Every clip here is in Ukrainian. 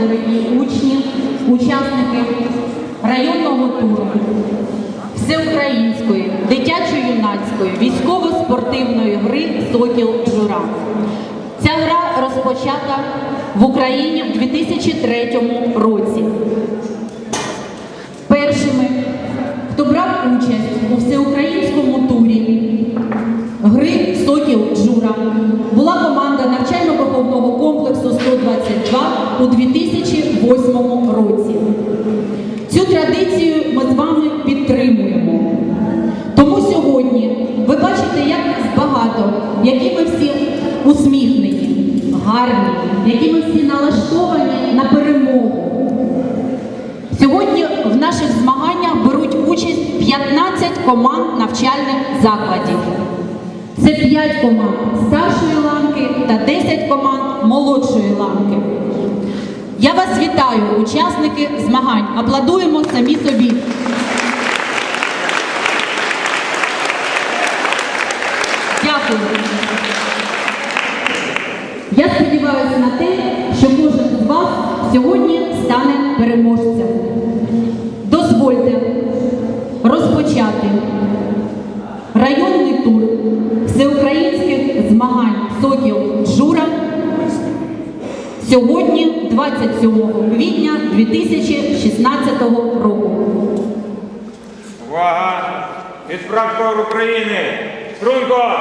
дорогі учні, учасники районного туру, всеукраїнської, дитячо-юнацької, військово-спортивної гри Сокіл Жура. Ця гра розпочата в Україні в 2003 році. Першими, хто брав участь у всеукраїнському у 2008 році. Цю традицію ми з вами підтримуємо. Тому сьогодні ви бачите, як нас багато, які ми всі усміхнені, гарні, які ми всі налаштовані на перемогу. Сьогодні в наших змаганнях беруть участь 15 команд навчальних закладів. Це 5 команд старшої ланки та 10 команд молодшої ланки. Я вас вітаю, учасники змагань. Аплодуємо самі собі. Дякую. Я сподіваюся на те, що кожен з вас сьогодні стане переможцем. Дозвольте розпочати районний тур всеукраїнських змагань Сокіл Джура сьогодні, 27 квітня 2016 року. Увага! Від прапор України! Струнко!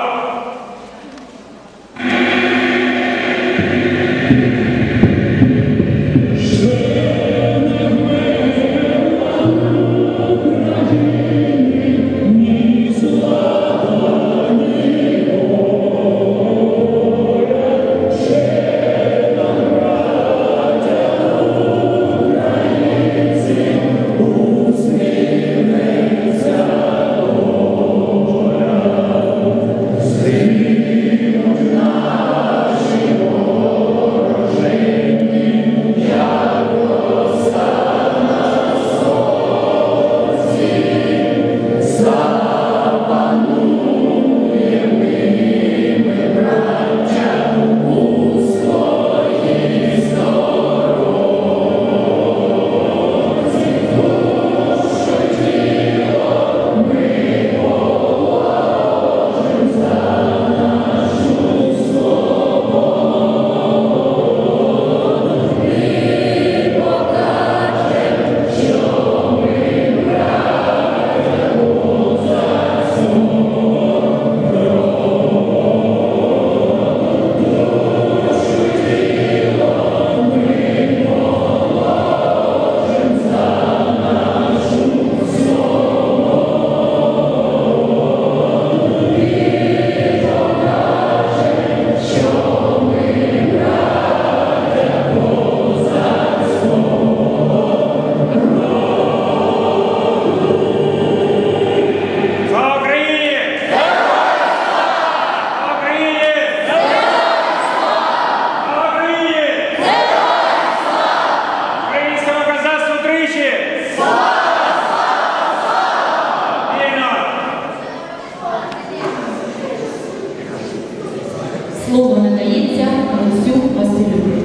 Слово надається Олексю Василю.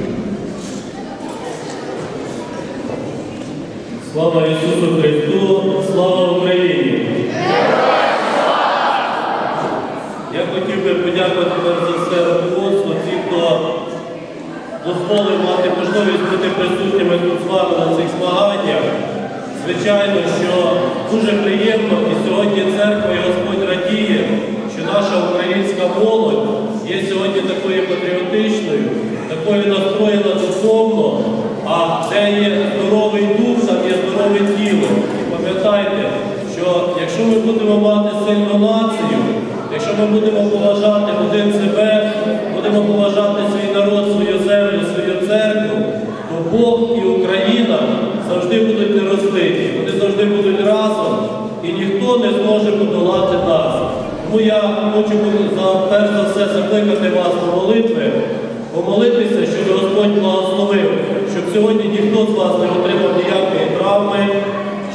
Слава Ісусу Христу, слава Україні! Я хотів би подякувати перш за все руководству, ті, хто дозволив мати можливість бути присутніми тут з вами на цих змаганнях. Звичайно, що дуже приємно і сьогодні церква і Господь радіє, що наша українська молодь є сьогодні такою патріотичною, такою настроєна духовно, а де є здоровий дух, там є здорове тіло. І пам'ятайте, що якщо ми будемо мати сильну націю, якщо ми будемо поважати один себе, будемо поважати свій народ, свою землю, свою церкву, то Бог і Україна завжди будуть нерозбиті, вони завжди будуть разом, і ніхто не зможе подолати нас. Тому я хочу перш за все закликати вас до молитви, помолитися, щоб Господь благословив, щоб сьогодні ніхто з вас не отримав ніякої травми,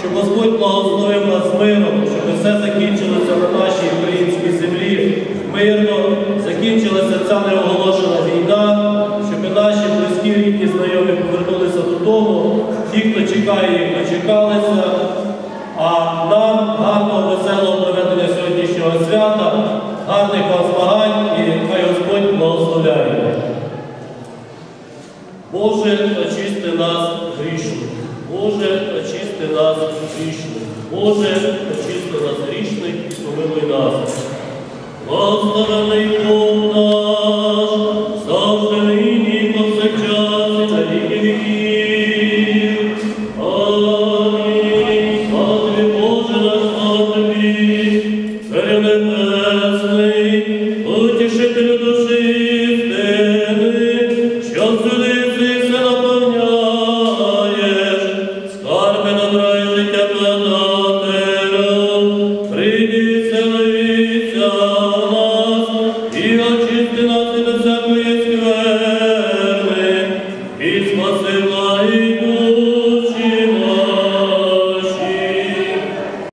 щоб Господь благословив нас миром, щоб все закінчилося на нашій українській землі мирно, закінчилася ця неоголошена війна, щоб наші близькі рідні знайомі повернулися додому. Ті, хто чекає, їх дочекалися. А нам гарного, веселого проведення сьогоднішнього свята, гарних вам змагань і хай Господь благословляє. Боже, очисти нас грішних. Боже, очисти нас грішних. Боже, очисти нас грішних і помилуй нас. Благословений Бог наш,